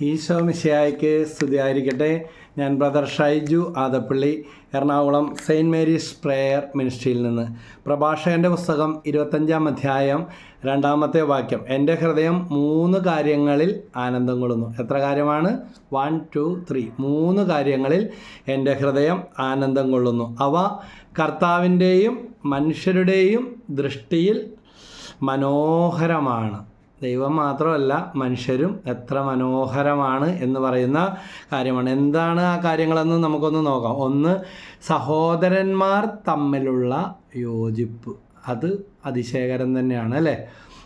ഈശോ മിശിയായ്ക്ക് സ്തുതിയായിരിക്കട്ടെ. ഞാൻ brother Shaiju Adappally Ernakulam saint Mary's prayer മിനിസ്ട്രിയിൽ നിന്ന്. പ്രഭാഷകന്റെ പുസ്തകം ഇരുപത്തഞ്ചാം അധ്യായം രണ്ടാമത്തെ വാക്യം. എന്റെ ഹൃദയം മൂന്ന് കാര്യങ്ങളിൽ ആനന്ദം കൊള്ളുന്നു. എത്ര കാര്യമാണ്? One two three. മൂന്ന് കാര്യങ്ങളിൽ എന്റെ ഹൃദയം ആനന്ദം കൊള്ളുന്നു. അവ കർത്താവിന്റെയും മനുഷ്യരുടെയും ദൃഷ്ടിയിൽ മനോഹരമാണ്. ദൈവം മാത്രമല്ല മനുഷ്യരും എത്ര മനോഹരമാണ് എന്ന് പറയുന്ന കാര്യമാണ്. എന്താണ് ആ കാര്യങ്ങളെന്ന് നമുക്കൊന്ന് നോക്കാം. ഒന്ന് സഹോദരന്മാർ തമ്മിലുള്ള യോജിപ്പ്. അത് അതിശയകരം തന്നെയാണ് അല്ലേ?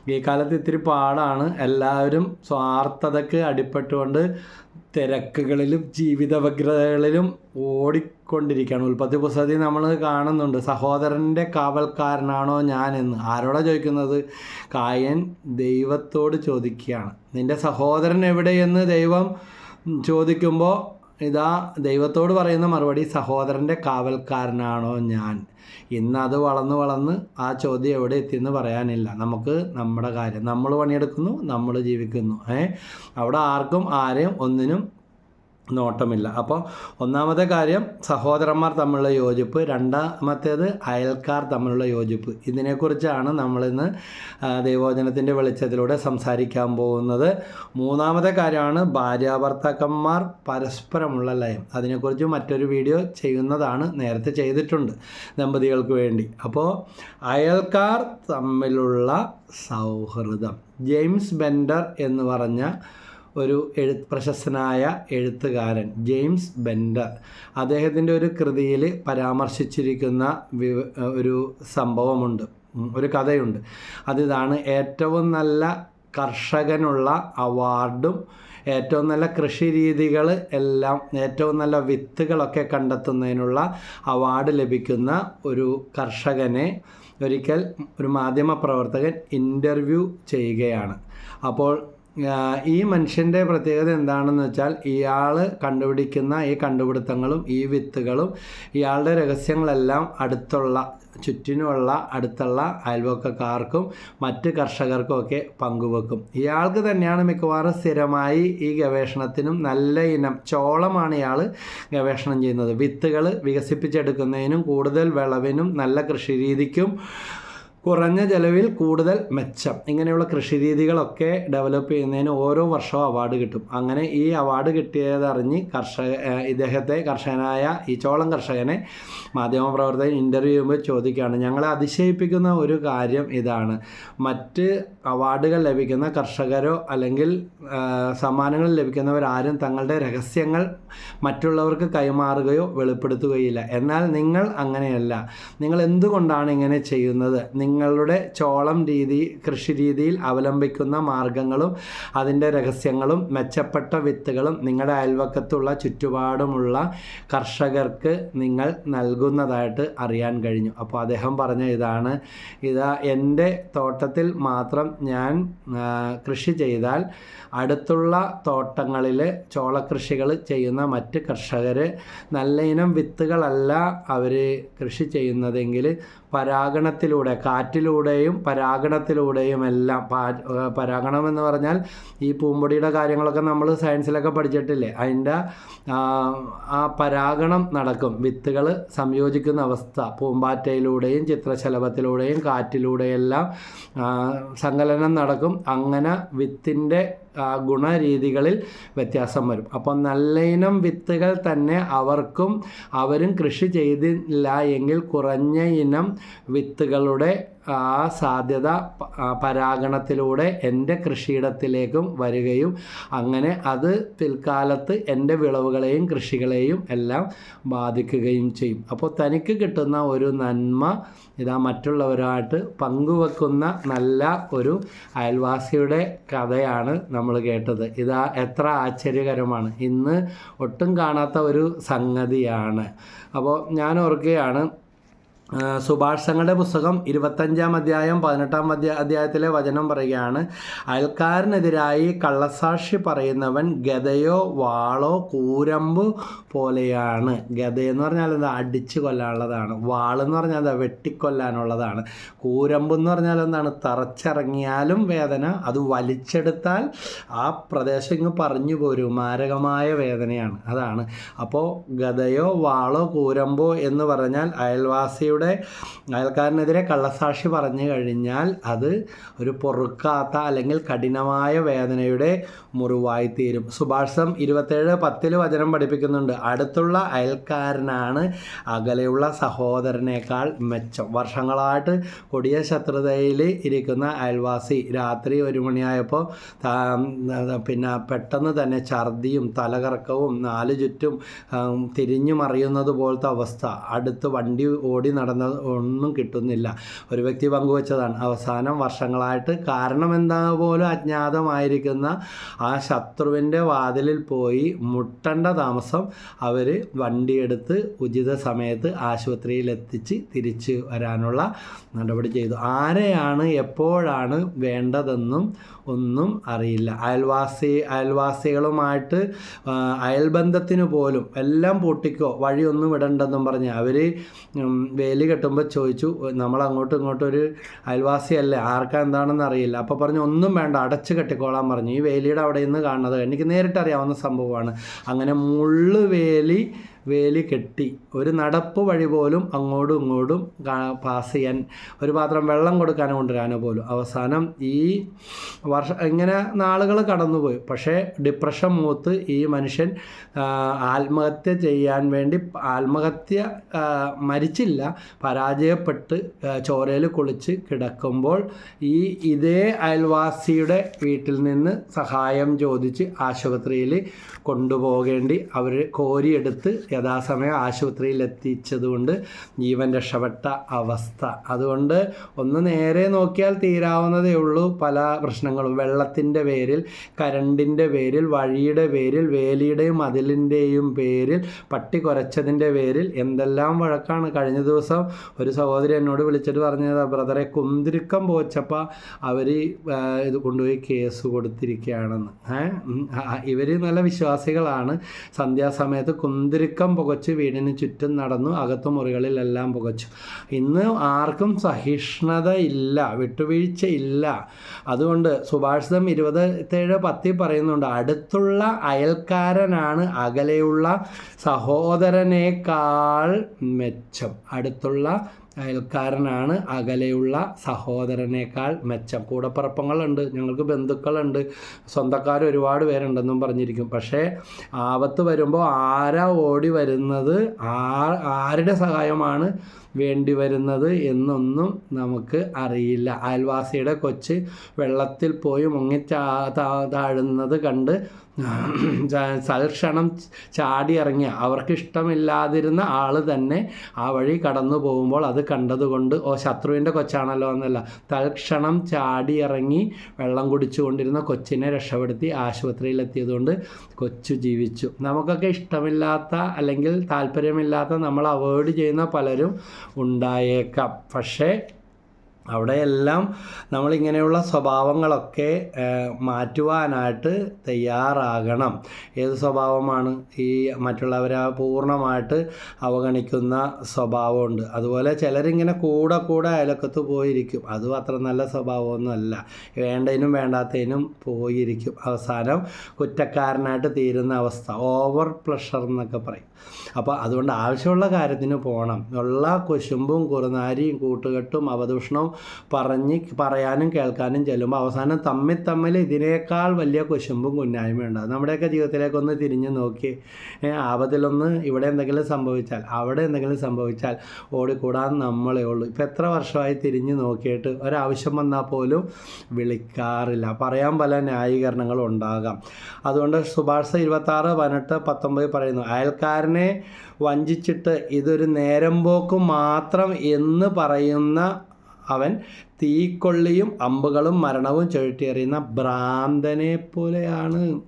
ഈ കാലത്ത് ഇത്തിരി പാടാണ്. എല്ലാവരും സ്വാർത്ഥതയ്ക്ക് അടിപ്പെട്ടുകൊണ്ട് തിരക്കുകളിലും ജീവിത വ്യഗ്രതകളിലും ഓടിക്കൊണ്ടിരിക്കുകയാണ്. ഉൽപ്പത്തി പുസ്തകത്തിൽ നമ്മൾ കാണുന്നുണ്ട് സഹോദരന്റെ കാവൽക്കാരനാണോ ഞാനെന്ന്. ആരോടാ ചോദിക്കുന്നത്? കായൻ ദൈവത്തോട് ചോദിക്കുകയാണ്. നിന്റെ സഹോദരൻ എവിടെയെന്ന് ദൈവം ചോദിക്കുമ്പോൾ ഇതാ ദൈവത്തോട് പറയുന്ന മറുപടി സഹോദരന്റെ കാവൽക്കാരനാണോ ഞാൻ? ഇന്ന് അത് വളർന്ന് വളർന്ന് ആ ചോദ്യം എവിടെ എത്തിയെന്ന് പറയാനില്ല. നമുക്ക് നമ്മുടെ കാര്യം. നമ്മൾ പണിയെടുക്കുന്നു നമ്മൾ ജീവിക്കുന്നു. ഏ? അവിടെ ആർക്കും ആരെയും ഒന്നിനും നോട്ടമില്ല. അപ്പോൾ ഒന്നാമത്തെ കാര്യം സഹോദരന്മാർ തമ്മിലുള്ള യോജിപ്പ്. രണ്ടാമത്തേത് അയൽക്കാർ തമ്മിലുള്ള യോജിപ്പ്. ഇതിനെക്കുറിച്ചാണ് നമ്മളിന്ന് ദൈവോചനത്തിന്റെ വെളിച്ചത്തിലൂടെ സംസാരിക്കാൻ പോകുന്നത്. മൂന്നാമത്തെ കാര്യമാണ് ഭാര്യാഭർത്താക്കന്മാർ പരസ്പരമുള്ള ലയം അതിനെക്കുറിച്ച് മറ്റൊരു വീഡിയോ ചെയ്യുന്നതാണ് നേരത്തെ ചെയ്തിട്ടുണ്ട് ദമ്പതികൾക്ക് വേണ്ടി. അപ്പോൾ അയൽക്കാർ തമ്മിലുള്ള സൗഹൃദം. ജെയിംസ് ബെൻഡർ എന്ന് പറഞ്ഞ ഒരു എഴു പ്രശസ്തനായ എഴുത്തുകാരൻ ജെയിംസ് ബെൻഡർ. അദ്ദേഹത്തിന്റെ ഒരു കൃതിയിൽ പരാമർശിച്ചിരിക്കുന്ന ഒരു സംഭവമുണ്ട്. ഒരു കഥയുണ്ട്. അതിതാണ് ഏറ്റവും നല്ല കർഷകനുള്ള അവാർഡും ഏറ്റവും നല്ല കൃഷി രീതികൾ എല്ലാം ഏറ്റവും നല്ല വിത്തുകളൊക്കെ കണ്ടെത്തുന്നതിനുള്ള അവാർഡ് ലഭിക്കുന്ന ഒരു കർഷകനെ ഒരിക്കൽ ഒരു മാധ്യമ പ്രവർത്തകൻ ഇന്റർവ്യൂ ചെയ്യുകയാണ്. അപ്പോൾ ഈ മനുഷ്യന്റെ പ്രത്യേകത എന്താണെന്ന് വെച്ചാൽ ഇയാൾ കണ്ടുപിടിക്കുന്ന ഈ കണ്ടുപിടുത്തങ്ങളും ഈ വിത്തുകളും ഇയാളുടെ രഹസ്യങ്ങളെല്ലാം അടുത്തുള്ള ചുറ്റിനുമുള്ള അടുത്തുള്ള അയൽവക്കക്കാർക്കും മറ്റ് കർഷകർക്കും ഒക്കെ പങ്കുവെക്കും. ഇയാൾക്ക് തന്നെയാണ് മിക്കവാറും സ്ഥിരമായി ഈ ഗവേഷണത്തിനും നല്ല ഇനം ചോളമാണ് ഇയാൾ ഗവേഷണം ചെയ്യുന്നത്. വിത്തുകൾ വികസിപ്പിച്ചെടുക്കുന്നതിനും കൂടുതൽ വിളവിനും നല്ല കൃഷിരീതിക്കും കുറഞ്ഞ ചെലവിൽ കൂടുതൽ മെച്ചം. ഇങ്ങനെയുള്ള കൃഷിരീതികളൊക്കെ ഡെവലപ്പ് ചെയ്യുന്നതിന് ഓരോ വർഷവും അവാർഡ് കിട്ടും. അങ്ങനെ ഈ അവാർഡ് കിട്ടിയതറിഞ്ഞ് കർഷക ഇദ്ദേഹത്തെ കർഷകനായ ഈ ചോളം കർഷകനെ മാധ്യമപ്രവർത്തകൻ ഇന്റർവ്യൂ ചെയ്യുമ്പോൾ ചോദിക്കുകയാണ് ഞങ്ങളെ അതിശയിപ്പിക്കുന്ന ഒരു കാര്യം ഇതാണ്. മറ്റ് അവാർഡുകൾ ലഭിക്കുന്ന കർഷകരോ അല്ലെങ്കിൽ സമ്മാനങ്ങൾ ലഭിക്കുന്നവരാരും തങ്ങളുടെ രഹസ്യങ്ങൾ മറ്റുള്ളവർക്ക് കൈമാറുകയോ വെളിപ്പെടുത്തുകയില്ല. എന്നാൽ നിങ്ങൾ അങ്ങനെയല്ല. നിങ്ങൾ എന്തുകൊണ്ടാണ് ഇങ്ങനെ ചെയ്യുന്നത്? നിങ്ങളുടെ ചോളം രീതി കൃഷി രീതിയിൽ അവലംബിക്കുന്ന മാർഗങ്ങളും അതിന്റെ രഹസ്യങ്ങളും മെച്ചപ്പെട്ട വിത്തുകളും നിങ്ങളുടെ അയൽവക്കത്തുള്ള ചുറ്റുപാടുമുള്ള കർഷകർക്ക് നിങ്ങൾ നൽകുന്നതായിട്ട് അറിയാൻ കഴിഞ്ഞു. അപ്പോൾ അദ്ദേഹം പറഞ്ഞ ഇതാണ്. ഇതാ എന്റെ തോട്ടത്തിൽ മാത്രം ഞാൻ കൃഷി ചെയ്താൽ അടുത്തുള്ള തോട്ടങ്ങളിൽ ചോളകൃഷികൾ ചെയ്യുന്ന മറ്റ് കർഷകർ നല്ല ഇനം വിത്തുകളല്ല അവർ കൃഷി ചെയ്യുന്നതെങ്കിൽ പരാഗണത്തിലൂടെ കാറ്റിലൂടെയും പരാഗണത്തിലൂടെയും എല്ലാം പരാഗണം എന്ന് പറഞ്ഞാൽ ഈ പൂമ്പൊടിയുടെ കാര്യങ്ങളൊക്കെ നമ്മൾ സയൻസിലൊക്കെ പഠിച്ചിട്ടില്ലേ? അതിന്റെ ആ പരാഗണം നടക്കും. വിത്തുകൾ സംയോജിക്കുന്ന അവസ്ഥ. പൂമ്പാറ്റയിലൂടെയും ചിത്രശലഭത്തിലൂടെയും കാറ്റിലൂടെയെല്ലാം സങ്കലനം നടക്കും. അങ്ങനെ വിത്തിന്റെ ഗുണരീതികളിൽ വ്യത്യാസം വരും. അപ്പോൾ നല്ല ഇനം വിത്തുകൾ തന്നെ അവർക്കും അവരും കൃഷി ചെയ്തില്ല എങ്കിൽ കുറഞ്ഞ ഇനം വിത്തുകളുടെ ആ സാധ്യത പരാഗണത്തിലൂടെ എന്റെ കൃഷിയിടത്തിലേക്കും വരികയും അങ്ങനെ അത് പിൽക്കാലത്ത് എന്റെ വിളവുകളെയും കൃഷികളെയും എല്ലാം ബാധിക്കുകയും ചെയ്യും. അപ്പോൾ തനിക്ക് കിട്ടുന്ന ഒരു നന്മ ഇതാ മറ്റുള്ളവരായിട്ട് പങ്കുവെക്കുന്ന നല്ല ഒരു അയൽവാസിയുടെ കഥയാണ് നമ്മൾ കേട്ടത്. ഇതാ എത്ര ആശ്ചര്യകരമാണ്. ഇന്ന് ഒട്ടും കാണാത്ത ഒരു സംഗതിയാണ്. അപ്പോൾ ഞാൻ ഓർക്കുകയാണ് ആ, സുഭാഷ് സംഘയുടെ പുസ്തകം ഇരുപത്തഞ്ചാം അധ്യായം പതിനെട്ടാം അധ്യായ അധ്യായത്തിലെ വചനം പറയുകയാണ്. അയൽക്കാരനെതിരായി കള്ളസാക്ഷി പറയുന്നവൻ ഗതയോ വാളോ കൂരമ്പ് പോലെയാണ്. ഗതയെന്ന് പറഞ്ഞാൽ എന്താ? അടിച്ച് കൊല്ലാനുള്ളതാണ്. വാളെന്ന് പറഞ്ഞാൽ എന്താ? വെട്ടിക്കൊല്ലാനുള്ളതാണ്. കൂരമ്പ് എന്ന് പറഞ്ഞാൽ എന്താണ്? തറച്ചിറങ്ങിയാലും വേദന. അത് വലിച്ചെടുത്താൽ ആ പ്രദേശം ഇങ്ങ് പറഞ്ഞു പോരും. മാരകമായ വേദനയാണ്. അതാണ്. അപ്പോൾ ഗതയോ വാളോ കൂരമ്പോ എന്ന് പറഞ്ഞാൽ അയൽവാസിയുടെ അയൽക്കാരനെതിരെ കള്ളസാക്ഷി പറഞ്ഞു കഴിഞ്ഞാൽ അത് ഒരു പൊറുക്കാത്ത അല്ലെങ്കിൽ കഠിനമായ വേദനയുടെ മുറിവായി തീരും സുഭാഷം ഇരുപത്തേഴ് പത്തിൽ വചനം പഠിപ്പിക്കുന്നുണ്ട് അടുത്തുള്ള അയൽക്കാരനാണ് അകലെയുള്ള സഹോദരനേക്കാൾ മെച്ചം. വർഷങ്ങളായിട്ട് കൊടിയ ശത്രുതയിൽ ഇരിക്കുന്ന അയൽവാസി രാത്രി ഒരു മണിയായപ്പോൾ പിന്നെ പെട്ടെന്ന് തന്നെ ഛർദിയും തലകറക്കവും നാല് ചുറ്റും തിരിഞ്ഞു മറിയുന്നത് പോലത്തെ അവസ്ഥ. അടുത്ത് വണ്ടി ഓടി നടന്നത് ഒന്നും കിട്ടുന്നില്ല. ഒരു വ്യക്തി പങ്കുവച്ചതാണ്. അവസാനം വർഷങ്ങളായിട്ട് കാരണം എന്താ പോലും അജ്ഞാതമായിരിക്കുന്ന ആ ശത്രുവിന്റെ വാതിലിൽ പോയി മുട്ടണ്ട താമസം അവർ വണ്ടിയെടുത്ത് ഉചിത സമയത്ത് ആശുപത്രിയിൽ എത്തിച്ച് തിരിച്ച് വരാനുള്ള നടപടി ചെയ്തു. ആരെയാണ് എപ്പോഴാണ് വേണ്ടതെന്നും ഒന്നും അറിയില്ല. അയൽവാസി അയൽവാസികളുമായിട്ട് അയൽബന്ധത്തിന് പോലും എല്ലാം പൊട്ടിക്കോ വഴിയൊന്നും വിടണ്ടെന്നും പറഞ്ഞ് അവർ വേലി കെട്ടുമ്പോൾ ചോദിച്ചു നമ്മൾ അങ്ങോട്ടും ഇങ്ങോട്ടും ഒരു അയൽവാസിയല്ലേ ആർക്കാ എന്താണെന്ന് അറിയില്ല. അപ്പോൾ പറഞ്ഞു ഒന്നും വേണ്ട അടച്ച് കെട്ടിക്കോളാൻ പറഞ്ഞു. ഈ വേലിയുടെ അവിടെ നിന്ന് കാണുന്നത് എനിക്ക് നേരിട്ട് അറിയാവുന്ന സംഭവമാണ്. അങ്ങനെ മുള്ളു വേലി വേലി കെട്ടി. ഒരു നടപ്പ് വഴി പോലും അങ്ങോട്ടും ഇങ്ങോട്ടും പാസ് ചെയ്യാൻ ഒരു പാത്രം വെള്ളം കൊടുക്കാനോ കൊണ്ടുവരാനോ പോലും. അവസാനം ഈ വർഷ ഇങ്ങനെ നാളുകൾ കടന്നുപോയി. പക്ഷേ ഡിപ്രഷൻ മൂത്ത് ഈ മനുഷ്യൻ ആത്മഹത്യ ചെയ്യാൻ വേണ്ടി ആത്മഹത്യ മരിച്ചില്ല പരാജയപ്പെട്ട് ചോരയിൽ കുളിച്ച് കിടക്കുമ്പോൾ ഈ ഇതേ അയൽവാസിയുടെ വീട്ടിൽ നിന്ന് സഹായം ചോദിച്ച് ആശുപത്രിയിൽ കൊണ്ടുപോകേണ്ടി അവർ കോരിയെടുത്ത് യഥാസമയം ആശുപത്രിയിൽ എത്തിച്ചതുകൊണ്ട് ജീവൻ രക്ഷപ്പെട്ട അവസ്ഥ. അതുകൊണ്ട് ഒന്ന് നേരെ നോക്കിയാൽ തീരാവുന്നതേ ഉള്ളൂ പല പ്രശ്നങ്ങളും. വെള്ളത്തിന്റെ പേരിൽ കരണ്ടിന്റെ പേരിൽ വഴിയുടെ പേരിൽ വേലിയുടെയും മതിലിന്റെയും പേരിൽ പട്ടി കുരച്ചതിന്റെ പേരിൽ എന്തെല്ലാം വഴക്കാണ്. കഴിഞ്ഞ ദിവസം ഒരു സഹോദരി എന്നോട് വിളിച്ചിട്ട് പറഞ്ഞത് ബ്രദറെ കുന്തിരിക്കം പോച്ചപ്പോൾ അവർ ഇത് കൊണ്ടുപോയി കേസ് കൊടുത്തിരിക്കുകയാണെന്ന്. ഇവർ നല്ല വിശ്വാസികളാണ്. സന്ധ്യാസമയത്ത് കുന്തിരിക്കം പുകച്ച് വീടിന് ചുറ്റും നടന്നു അകത്തു മുറികളിലെല്ലാം പുകച്ചു. ഇന്ന് ആർക്കും സഹിഷ്ണുത ഇല്ല വിട്ടുവീഴ്ച ഇല്ല അതുകൊണ്ട് സുഭാഷിതം ഇരുപത്തേഴ് പത്തി പറയുന്നുണ്ട് അടുത്തുള്ള അയൽക്കാരനാണ് അകലെയുള്ള സഹോദരനേക്കാൾ മെച്ചം. അടുത്തുള്ള അയൽക്കാരനാണ്. അകലെയുള്ള സഹോദരനേക്കാൾ മെച്ചം. കൂടപ്പിറപ്പങ്ങളുണ്ട് ഞങ്ങൾക്ക് ബന്ധുക്കളുണ്ട്. സ്വന്തക്കാർ ഒരുപാട് പേരുണ്ടെന്നും പറഞ്ഞിരിക്കും. പക്ഷേ ആപത്ത് വരുമ്പോൾ ആരാ ഓടി വരുന്നത് ആരുടെ സഹായമാണ് വേണ്ടി വരുന്നത് എന്നൊന്നും നമുക്ക് അറിയില്ല. അയൽവാസിയുടെ കൊച്ച് വെള്ളത്തിൽ പോയി മുങ്ങി താഴുന്നത് കണ്ട് തൽക്ഷണം അവർക്ക് ഇഷ്ടമില്ലാതിരുന്ന ആൾ തന്നെ ആ വഴി കടന്നു പോകുമ്പോൾ അത് കണ്ടതുകൊണ്ട് ഓ ശത്രുവിന്റെ കൊച്ചാണല്ലോ എന്നല്ല. തൽക്ഷണം ചാടി ഇറങ്ങി വെള്ളം കുടിച്ചുകൊണ്ടിരുന്ന കൊച്ചിനെ രക്ഷപ്പെടുത്തി ആശുപത്രിയിലെത്തിയതുകൊണ്ട് കൊച്ചു ജീവിച്ചു. നമുക്കൊക്കെ ഇഷ്ടമില്ലാത്ത അല്ലെങ്കിൽ താല്പര്യമില്ലാത്ത നമ്മൾ അവോയ്ഡ് ചെയ്യുന്ന പലരും ഉണ്ടായേക്കാം. പക്ഷേ അവിടെയെല്ലാം നമ്മളിങ്ങനെയുള്ള സ്വഭാവങ്ങളൊക്കെ മാറ്റുവാനായിട്ട് തയ്യാറാകണം. ഏത് സ്വഭാവമാണ്? ഈ മറ്റുള്ളവരെ പൂർണമായിട്ട് അവഗണിക്കുന്ന സ്വഭാവമുണ്ട്. അതുപോലെ ചിലരിങ്ങനെ കൂടെ കൂടെ അയലക്കത്ത് പോയിരിക്കും. അതും അത്ര നല്ല സ്വഭാവമൊന്നുമല്ല. വേണ്ടതിനും വേണ്ടാത്തതിനും പോയിരിക്കും. അവസാനം കുറ്റക്കാരനായിട്ട് തീരുന്ന അവസ്ഥ. ഓവർ പ്ലഷർ എന്നൊക്കെ പറയും. അപ്പോൾ അതുകൊണ്ട് ആവശ്യമുള്ള കാര്യത്തിന് പോകണം. ഉള്ള കുശുമ്പും കുറുനാരിയും കൂട്ടുകെട്ടും അവദൂഷണവും പറഞ്ഞ് പറയാനും കേൾക്കാനും ചെല്ലുമ്പോൾ അവസാനം തമ്മിൽ തമ്മിൽ ഇതിനേക്കാൾ വലിയ കുശുമ്പും കുന്നായ്മയും ഉണ്ടാകും. നമ്മുടെയൊക്കെ ജീവിതത്തിലേക്കൊന്ന് തിരിഞ്ഞു നോക്കി ആപത്തിലൊന്ന് ഇവിടെ എന്തെങ്കിലും സംഭവിച്ചാൽ അവിടെ എന്തെങ്കിലും സംഭവിച്ചാൽ ഓടിക്കൂടാൻ നമ്മളേ ഉള്ളൂ. ഇപ്പം എത്ര വർഷമായി തിരിഞ്ഞു നോക്കിയിട്ട് ഒരാവശ്യം വന്നാൽ പോലും വിളിക്കാറില്ല. പറയാൻ പല ന്യായീകരണങ്ങളും ഉണ്ടാകാം. അതുകൊണ്ട് സുഭാഷ് ഇരുപത്താറ് പതിനെട്ട് പത്തൊമ്പത് പറയുന്നു അയൽക്കാരനെ വഞ്ചിച്ചിട്ട് ഇതൊരു നേരം പോക്ക് മാത്രം എന്ന് പറയുന്ന അവൻ തീക്കൊള്ളിയും അമ്പുകളും മരണവും ചുഴറ്റിയെറിയുന്ന ഭ്രാന്തനെ പോലെയാണ്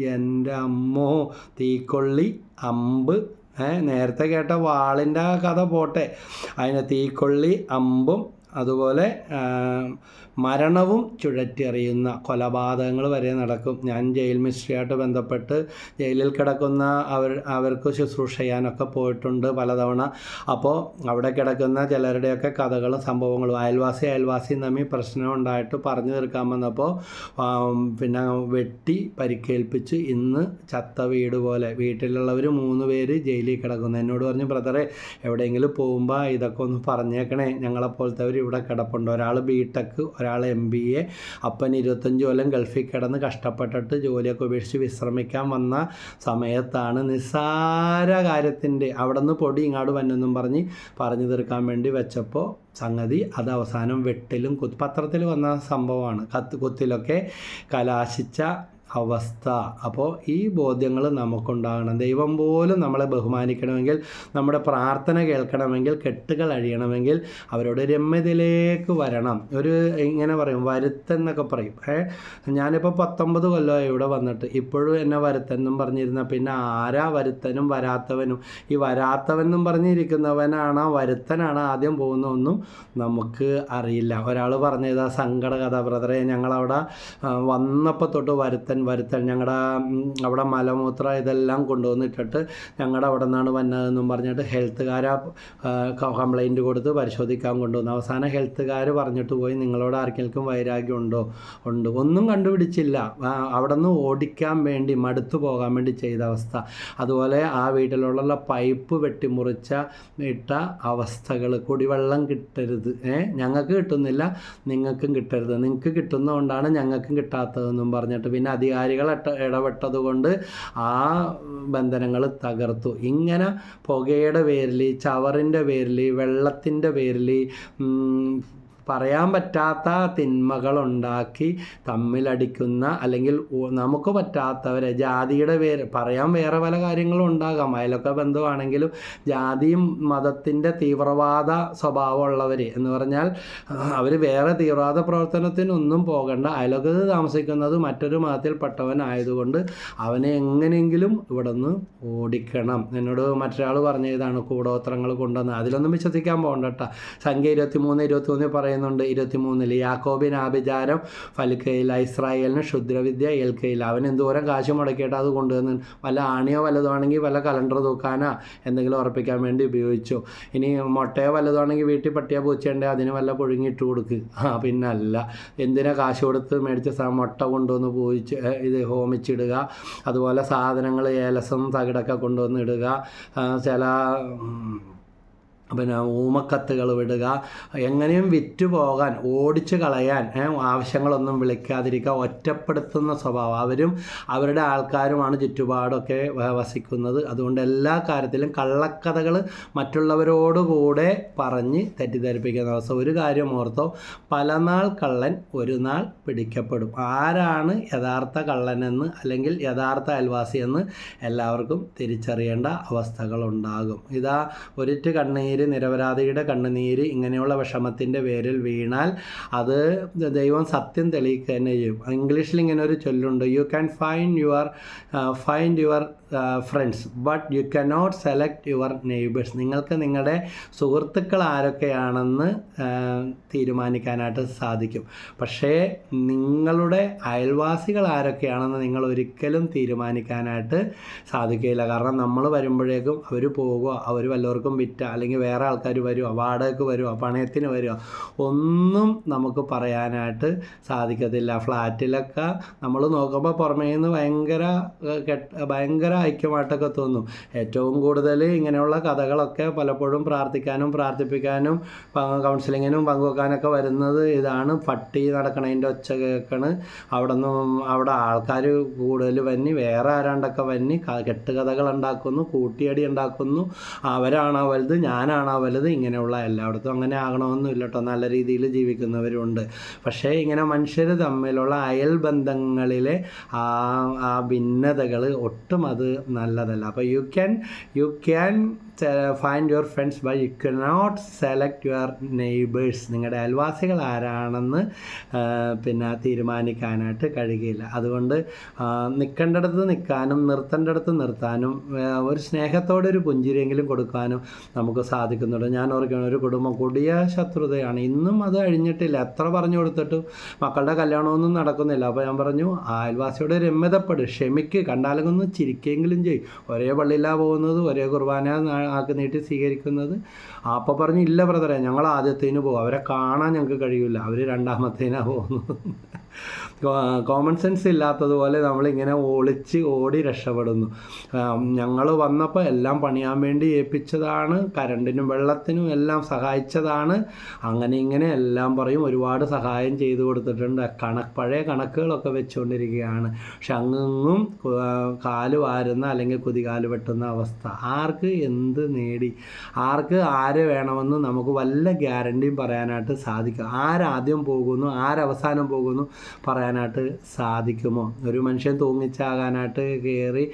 എന്റെ അമ്മോ തീക്കൊള്ളി അമ്പ്. നേരത്തെ കേട്ട വാളിന്റെ കഥ പോട്ടെ. അതിന് തീക്കൊള്ളി അമ്പും അതുപോലെ മരണവും ചുഴറ്റിയറിയുന്ന കൊലപാതകങ്ങൾ വരെ നടക്കും. ഞാൻ ജയിൽ മിനിസ്ട്രിയായിട്ട് ബന്ധപ്പെട്ട് ജയിലിൽ കിടക്കുന്ന അവർ അവർക്ക് ശുശ്രൂഷ ചെയ്യാനൊക്കെ പോയിട്ടുണ്ട് പലതവണ. അപ്പോൾ അവിടെ കിടക്കുന്ന ചിലരുടെയൊക്കെ കഥകളും സംഭവങ്ങളും അയൽവാസി അയൽവാസി തമ്മിൽ പ്രശ്നം ഉണ്ടായിട്ട് പറഞ്ഞു തീർക്കാൻ വന്നപ്പോൾ പിന്നെ വെട്ടി പരിക്കേൽപ്പിച്ച് ഇന്ന് ചത്ത വീട് പോലെ. വീട്ടിലുള്ളവർ മൂന്ന് പേര് ജയിലിൽ കിടക്കുന്നു. എന്നോട് പറഞ്ഞു ബ്രദറെ എവിടെയെങ്കിലും പോകുമ്പോൾ ഇതൊക്കെ ഒന്ന് പറഞ്ഞേക്കണേ. ഞങ്ങളെപ്പോലത്തവർ ഇവിടെ കിടപ്പുണ്ട്. ഒരാൾ ബി ടെക് ഒരാൾ എം ബി എ അപ്പൻ ഇരുപത്തഞ്ച് കൊല്ലം ഗൾഫിൽ കിടന്ന് കഷ്ടപ്പെട്ടിട്ട് ജോലിയൊക്കെ ഉപേക്ഷിച്ച് വിശ്രമിക്കാൻ വന്ന സമയത്താണ് നിസ്സാര കാര്യത്തിന്റെ അവിടെ നിന്ന് പൊടി ഇങ്ങോട്ട് വന്നെന്നും പറഞ്ഞ് പറഞ്ഞു തീർക്കാൻ വേണ്ടി വെച്ചപ്പോൾ സംഗതി അത് അവസാനം വെട്ടിലും കുത്ത് പത്രത്തിൽ വന്ന സംഭവമാണ്. കത്ത് കുത്തിലൊക്കെ കലാശിച്ച അവസ്ഥ. അപ്പോൾ ഈ ബോധ്യങ്ങൾ നമുക്കുണ്ടാകണം. ദൈവം പോലും നമ്മളെ ബഹുമാനിക്കണമെങ്കിൽ നമ്മുടെ പ്രാർത്ഥന കേൾക്കണമെങ്കിൽ കെട്ടുകൾ അഴിയണമെങ്കിൽ അവരോട് രമ്യതയിലേക്ക് വരണം. ഒരു ഇങ്ങനെ പറയും വരുത്തെന്നൊക്കെ പറയും. ഏ ഞാനിപ്പോൾ പത്തൊമ്പത് കൊല്ലമായി ഇവിടെ വന്നിട്ട്. ഇപ്പോഴും എന്നെ വരുത്തെന്നും പറഞ്ഞിരുന്ന പിന്നെ ആരാ വരുത്തനും വരാത്തവനും? ഈ വരാത്തവെന്നും പറഞ്ഞിരിക്കുന്നവനാണ് വരുത്തനാണ് ആദ്യം പോകുന്നതൊന്നും നമുക്ക് അറിയില്ല. ഒരാൾ പറഞ്ഞതാ സങ്കട കഥ ബ്രദറെ ഞങ്ങളവിടെ ആ, വന്നപ്പോൾ തൊട്ട് വരുത്തൻ വരുത്തൻ ഞങ്ങളുടെ അവിടെ മലമൂത്ര ഇതെല്ലാം കൊണ്ടുവന്നിട്ടിട്ട് ഞങ്ങളുടെ അവിടെ നിന്നാണ് വന്നതെന്നും പറഞ്ഞിട്ട് ഹെൽത്തുകാരെ കംപ്ലൈന്റ് കൊടുത്ത് പരിശോധിക്കാൻ കൊണ്ടുവന്നു. അവസാനം ഹെൽത്തുകാർ പറഞ്ഞിട്ട് പോയി നിങ്ങളോട് ആർക്കെങ്കിലും വൈരാഗ്യം ഉണ്ടോ? ഉണ്ട്. ഒന്നും കണ്ടുപിടിച്ചില്ല. അവിടെ നിന്ന് ഓടിക്കാൻ വേണ്ടി മടുത്തു പോകാൻ വേണ്ടി ചെയ്ത അവസ്ഥ. അതുപോലെ ആ വീട്ടിലുള്ള പൈപ്പ് വെട്ടിമുറിച്ച ഇട്ട അവസ്ഥകൾ കുടിവെള്ളം കിട്ടരുത്. ഞങ്ങൾക്ക് കിട്ടുന്നില്ല നിങ്ങൾക്കും കിട്ടരുത്. നിങ്ങൾക്ക് കിട്ടുന്നതുകൊണ്ടാണ് ഞങ്ങൾക്കും കിട്ടാത്തതെന്നും പറഞ്ഞിട്ട് പിന്നെ അധികാരികൾ ഇടപെട്ടതുകൊണ്ട് ഇടപെട്ടത് കൊണ്ട് ആ ബന്ധനങ്ങൾ തകർത്തു. ഇങ്ങനെ പുകയുടെ പേരിൽ ചവറിന്റെ പേരിൽ വെള്ളത്തിന്റെ പേരിൽ പറയാൻ പറ്റാത്ത തിന്മകളുണ്ടാക്കി തമ്മിലടിക്കുന്ന അല്ലെങ്കിൽ നമുക്ക് പറ്റാത്തവരെ ജാതിയുടെ പേര് പറയാൻ വേറെ പല കാര്യങ്ങളും ഉണ്ടാകാം. അയലൊക്കെ ബന്ധമാണെങ്കിലും ജാതിയും മതത്തിന്റെ തീവ്രവാദ സ്വഭാവമുള്ളവർ എന്ന് പറഞ്ഞാൽ അവർ വേറെ തീവ്രവാദ പ്രവർത്തനത്തിനൊന്നും പോകണ്ട. അയലൊക്കത്ത് താമസിക്കുന്നത് മറ്റൊരു മതത്തിൽപ്പെട്ടവൻ ആയതുകൊണ്ട് അവനെ എങ്ങനെയെങ്കിലും ഇവിടെ നിന്ന് ഓടിക്കണം. എന്നോട് മറ്റൊരാൾ പറഞ്ഞ ഇതാണ് കൂടോത്രങ്ങൾ കൊണ്ടുവന്ന് അതിലൊന്നും വിശ്വസിക്കാൻ പോകണ്ട കേട്ടോ സംഖ്യ ഇരുപത്തി മൂന്ന് ഇരുപത്തി മൂന്നിൽ പറയുന്നുണ്ട്. ഇരുപത്തി മൂന്നിൽ യാക്കോബിന് ആഭിചാരം ഫലിക്കയില്ല ഇസ്രായേലിന് ക്ഷുദ്രവിദ്യ ഏൽക്കയില്ല അവൻ എന്തോരം കാശ് മുടക്കിയിട്ട് അത് കൊണ്ടുവന്ന് വല്ല ആണിയോ വല്ലതോ വല്ല കലണ്ടർ തൂക്കാനോ എന്തെങ്കിലും ഉറപ്പിക്കാൻ വേണ്ടി ഉപയോഗിച്ചു. ഇനി മുട്ടയോ വല്ലതോ ആണെങ്കിൽ വീട്ടിൽ പട്ടിയോ പൂച്ചയുണ്ടെങ്കിൽ അതിന് വല്ല പുഴുങ്ങിയിട്ട് കൊടുക്ക്. ആ പിന്നെ അല്ല എന്തിനാ കാശ് കൊടുത്ത് മേടിച്ച മുട്ട കൊണ്ടുവന്ന് പോയിച്ച് ഇത് ഹോമിച്ചിടുക? അതുപോലെ സാധനങ്ങൾ ഏലസം തകിടൊക്കെ കൊണ്ടുവന്ന് ഇടുക. ചില പിന്നെ ഊമക്കത്തുകൾ വിടുക എങ്ങനെയും വിറ്റു പോകാൻ ഓടിച്ച് കളയാൻ ആവശ്യങ്ങളൊന്നും വിളിക്കാതിരിക്കുക ഒറ്റപ്പെടുത്തുന്ന സ്വഭാവം. അവരും അവരുടെ ആൾക്കാരുമാണ് ചുറ്റുപാടൊക്കെ വസിക്കുന്നത്. അതുകൊണ്ട് എല്ലാ കാര്യത്തിലും കള്ളക്കഥകൾ മറ്റുള്ളവരോടുകൂടെ പറഞ്ഞ് തെറ്റിദ്ധരിപ്പിക്കുന്ന അവസ്ഥ. ഒരു കാര്യം ഓർത്തോ പലനാൾ കള്ളൻ ഒരു നാൾ പിടിക്കപ്പെടും. ആരാണ് യഥാർത്ഥ കള്ളനെന്ന് അല്ലെങ്കിൽ യഥാർത്ഥ അയൽവാസിയെന്ന് എല്ലാവർക്കും തിരിച്ചറിയേണ്ട അവസ്ഥകളുണ്ടാകും. ഇതാ ഒരിറ്റ് കണ്ണീര് നിരപരാധിയുടെ കണ്ണുനീര് ഇങ്ങനെയുള്ള വിഷമത്തിന്റെ പേരിൽ വീണാൽ അത് ദൈവം സത്യം തെളിയിക്കുക തന്നെ ചെയ്യും. ഇംഗ്ലീഷിൽ ഇങ്ങനെ ഒരു ചൊല്ലുണ്ട് you can find your find your friends but you cannot select your neighbours നിങ്ങൾക്ക് നിങ്ങളുടെ സുഹൃത്തുക്കൾ ആരൊക്കെയാണെന്ന് തീരുമാനിക്കാനായിട്ട് സാധിക്കും. പക്ഷേ നിങ്ങളുടെ അയൽവാസികൾ ആരൊക്കെയാണെന്ന് നിങ്ങൾ ഒരിക്കലും തീരുമാനിക്കാനായിട്ട് സാധിക്കില്ല കാരണം നമ്മൾ വരുമ്പോഴേക്കും അവർ പോകുക അവർ വല്ലവർക്കും വിറ്റ അല്ലെങ്കിൽ വേറെ ആൾക്കാർ വരുമോ വാടകയ്ക്ക് വരുമോ പണയത്തിന് വരുമോ ഒന്നും നമുക്ക് പറയാനായിട്ട് സാധിക്കത്തില്ല. ഫ്ലാറ്റിലൊക്കെ നമ്മൾ നോക്കുമ്പോൾ പുറമേ നിന്ന് ഭയങ്കര ഏഹ്, ഭയങ്കര ഐക്യമായിട്ടൊക്കെ തോന്നും. ഏറ്റവും കൂടുതൽ ഇങ്ങനെയുള്ള കഥകളൊക്കെ പലപ്പോഴും പ്രാർത്ഥിക്കാനും പ്രാർത്ഥിപ്പിക്കാനും കൗൺസിലിങ്ങിനും പങ്കുവെക്കാനൊക്കെ വരുന്നത് ഇതാണ്. പട്ടി നടക്കണതിന്റെ ഒച്ച കേൾക്കണ്. അവിടെ നിന്നും അവിടെ ആൾക്കാർ കൂടുതൽ വന്നി വേറെ ആരാണ്ടൊക്കെ വന്നി കെട്ടുകഥകൾ ഉണ്ടാക്കുന്നു കൂട്ടിയടി ഉണ്ടാക്കുന്നു. അവരാണോ വലുത് ഞാനാണോ വലുത് ഇങ്ങനെയുള്ള എല്ലായിടത്തും അങ്ങനെ ആകണമെന്നും കേട്ടോ നല്ല രീതിയിൽ ജീവിക്കുന്നവരുണ്ട്. പക്ഷേ ഇങ്ങനെ മനുഷ്യർ തമ്മിലുള്ള അയൽ ബന്ധങ്ങളിലെ ആ ആ ഭിന്നതകൾ ഒട്ടും അത് നല്ലതല്ല. അപ്പോൾ you can you can find your friends by you cannot select your neighbours നിങ്ങളുടെ അയൽവാസികൾ ആരാണെന്ന് പിന്നെ തീരുമാനിക്കാനായിട്ട് കഴിയുകയില്ല അതുകൊണ്ട് നിൽക്കേണ്ടടത്ത് നിൽക്കാനും നിർത്തേണ്ടടത്ത് നിർത്താനും ഒരു സ്നേഹത്തോടെ ഒരു പുഞ്ചിരിയെങ്കിലും കൊടുക്കാനും നമുക്ക് സാധിക്കുന്നുണ്ട്. ഞാൻ ഓർക്കുകയാണ് ഒരു കുടുംബം കൊടിയ ശത്രുതയാണ്. ഇന്നും അത് കഴിഞ്ഞിട്ടില്ല എത്ര പറഞ്ഞു കൊടുത്തിട്ടും മക്കളുടെ കല്യാണമൊന്നും നടക്കുന്നില്ല. അപ്പോൾ ഞാൻ പറഞ്ഞു അയൽവാസിയോട് രമ്യതപ്പെട് ക്ഷമിക്ക്. കണ്ടാലൊന്ന് ചിരിക്കെങ്കിലും ചെയ്യും. ഒരേ പള്ളിയിലാണ് പോകുന്നത് ഒരേ കുർബാന ആക്കി നീട്ടി സ്വീകരിക്കുന്നത്. അപ്പോൾ പറഞ്ഞു ഇല്ല ബ്രദറെ ഞങ്ങൾ ആദ്യത്തേന് പോകും അവരെ കാണാൻ ഞങ്ങൾക്ക് കഴിയില്ല അവർ രണ്ടാമത്തേനാണ് പോകുന്നത്. കോമൺ സെൻസ് ഇല്ലാത്തതുപോലെ നമ്മളിങ്ങനെ ഒളിച്ച് ഓടി രക്ഷപ്പെടുന്നു. ഞങ്ങൾ വന്നപ്പോൾ എല്ലാം പണിയാൻ വേണ്ടി ഏൽപ്പിച്ചതാണ്. കരണ്ടിനും വെള്ളത്തിനും എല്ലാം സഹായിച്ചതാണ്. അങ്ങനെ ഇങ്ങനെ എല്ലാം പറയും. ഒരുപാട് സഹായം ചെയ്തു കൊടുത്തിട്ടുണ്ട്. കണക്ക് പഴയ കണക്കുകളൊക്കെ വെച്ചുകൊണ്ടിരിക്കുകയാണ്. പക്ഷെ അങ്ങും കാൽ വാരുന്ന അല്ലെങ്കിൽ കുതികാൽ വെട്ടുന്ന അവസ്ഥ. ആർക്ക് എന്ത് നേടി? ആർക്ക് ആരെ വേണമെന്ന് നമുക്ക് വല്ല ഗ്യാരണ്ടിയും പറയാനായിട്ട് സാധിക്കും. ആരാദ്യം പോകുന്നു ആരവസാനം പോകുന്നു പറയാനായിട്ട് സാധിക്കുമോ? ഒരു മനുഷ്യൻ തൂങ്ങിച്ചാകാനായിട്ട് കയറി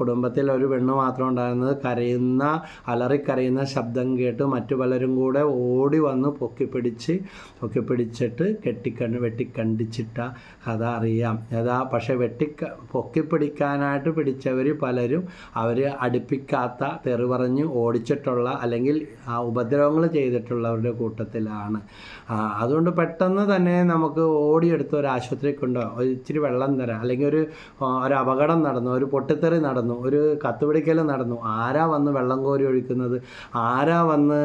കുടുംബത്തിൽ ഒരു പെണ്ണ് മാത്രം ഉണ്ടായിരുന്നത് കരയുന്ന അലറിക്കരയുന്ന ശബ്ദം കേട്ട് മറ്റു പലരും കൂടെ ഓടി വന്ന് പൊക്കിപ്പിടിച്ച് പൊക്കിപ്പിടിച്ചിട്ട് കെട്ടിക്കണ്ട് വെട്ടിക്കണ്ടിച്ചിട്ട കഥ അറിയാം. ഏതാ? പക്ഷേ പൊക്കി പൊക്കിപ്പിടിക്കാനായിട്ട് പിടിച്ചവർ പലരും അവർ അടുപ്പിക്കാത്ത തെറി പറഞ്ഞ് ഓടിച്ചിട്ടുള്ള അല്ലെങ്കിൽ ആ ഉപദ്രവങ്ങൾ ചെയ്തിട്ടുള്ളവരുടെ കൂട്ടത്തിലാണ്. അതുകൊണ്ട് പെട്ടെന്ന് തന്നെ നമുക്ക് ഓടിയെടുത്ത് ഒരു ആശുപത്രി കൊണ്ടോ ഇച്ചിരി വെള്ളം തരാം. അല്ലെങ്കിൽ ഒരു ഒരു അപകടം നടന്നു ഒരു പൊട്ടിത്തെറി നടന്നു ഒരു കത്തുപിടിക്കൽ നടന്നു. ആരാ വന്ന് വെള്ളം കോരി ഒഴിക്കുന്നത്? ആരാ വന്ന്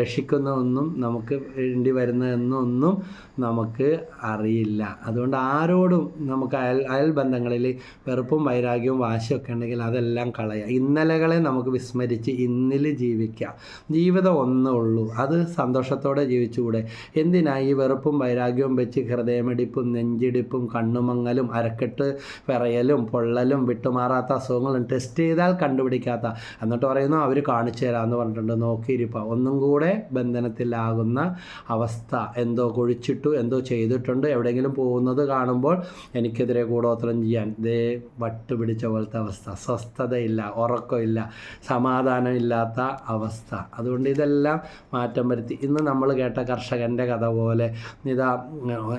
രക്ഷിക്കുന്നതെന്നും നമുക്ക് വേണ്ടി വരുന്നതെന്നൊന്നും നമുക്ക് അറിയില്ല. അതുകൊണ്ട് ആരോടും നമുക്ക് അയൽ ബന്ധങ്ങളിൽ വെറുപ്പും വൈരാഗ്യവും വാശിയൊക്കെ ഉണ്ടെങ്കിൽ അതെല്ലാം കളയുക ഇന്നലകളെ നമുക്ക് വിസ്മരിച്ച് ഇന്നിൽ ജീവിക്കാം. ജീവിതം ഒന്നേ ഉള്ളൂ. അത് സന്തോഷത്തോടെ ജീവിച്ചുകൂടെ. എന്തിനാ ഈ വെറുപ്പും വൈരാഗ്യവും വെച്ച് ഹൃദയമിടിപ്പും നെഞ്ചിടിപ്പും കണ്ണുമങ്ങലും അരക്കെട്ട് വിറയലും പൊള്ളലും വിട്ടുമാറാത്ത അസുഖങ്ങളും ടെസ്റ്റ് ചെയ്താൽ കണ്ടുപിടിക്കാത്ത. എന്നിട്ട് പറയുന്നു അവർ കാണിച്ചു തരാമെന്ന് പറഞ്ഞിട്ടുണ്ട്. നോക്കിയിരിപ്പ. ഒന്നും കൂടെ ബന്ധനത്തിലാകുന്ന അവസ്ഥ. എന്തോ കുഴിച്ചിട്ടു എന്തോ ചെയ്തിട്ടുണ്ട്. എവിടെയെങ്കിലും പോകുന്നത് കാണുമ്പോൾ എനിക്കെതിരെ കൂടോത്രം ചെയ്യാൻ. ഇതേ വട്ട് പിടിച്ച പോലത്തെ അവസ്ഥ. സ്വസ്ഥതയില്ല ഉറക്കമില്ല സമാധാനമില്ലാത്ത അവസ്ഥ. അതുകൊണ്ട് ഇതെല്ലാം മാറ്റം വരുത്തി. ഇന്ന് നമ്മൾ കേട്ട കർഷകന്റെ കഥ പോലെ ഇതാ